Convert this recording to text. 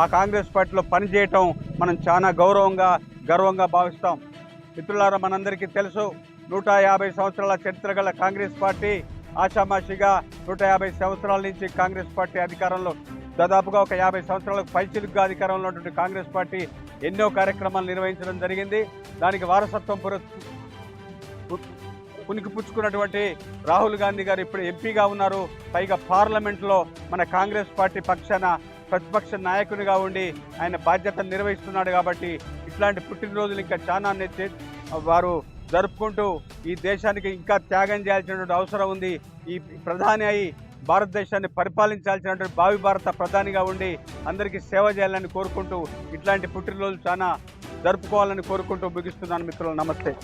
ఆ కాంగ్రెస్ పార్టీలో పనిచేయటం మనం చాలా గౌరవంగా గర్వంగా భావిస్తాం. మిత్రులారా మనందరికీ తెలుసు నూట యాభై సంవత్సరాల చరిత్ర గల కాంగ్రెస్ పార్టీ ఆషామాషిగా నూట యాభై సంవత్సరాల నుంచి కాంగ్రెస్ పార్టీ అధికారంలో దాదాపుగా ఒక యాభై సంవత్సరాలకు పైచిలుగ్గా అధికారంలో ఉన్నటువంటి కాంగ్రెస్ పార్టీ ఎన్నో కార్యక్రమాలు నిర్వహించడం జరిగింది. దానికి వారసత్వం పుర పుచ్చుకున్నటువంటి రాహుల్ గాంధీ గారు ఇప్పుడు ఎంపీగా ఉన్నారు. పైగా పార్లమెంట్లో మన కాంగ్రెస్ పార్టీ పక్షాన ప్రతిపక్ష నాయకునిగా ఉండి ఆయన బాధ్యతను నిర్వహిస్తున్నాడు కాబట్టి ఇట్లాంటి పుట్టినరోజులు ఇంకా చాలా వారు జరుపుకుంటూ ఈ దేశానికి ఇంకా త్యాగం చేయాల్సినటువంటి అవసరం ఉంది. ఈ ప్రధాని అయి భారతదేశాన్ని పరిపాలించాల్సినటువంటి భావి భారత ప్రధానిగా ఉండి అందరికీ సేవ చేయాలని కోరుకుంటూ ఇట్లాంటి పుట్టినరోజులు చాలా జరుపుకోవాలని కోరుకుంటూ ముగిస్తున్నాను మిత్రులు. నమస్తే.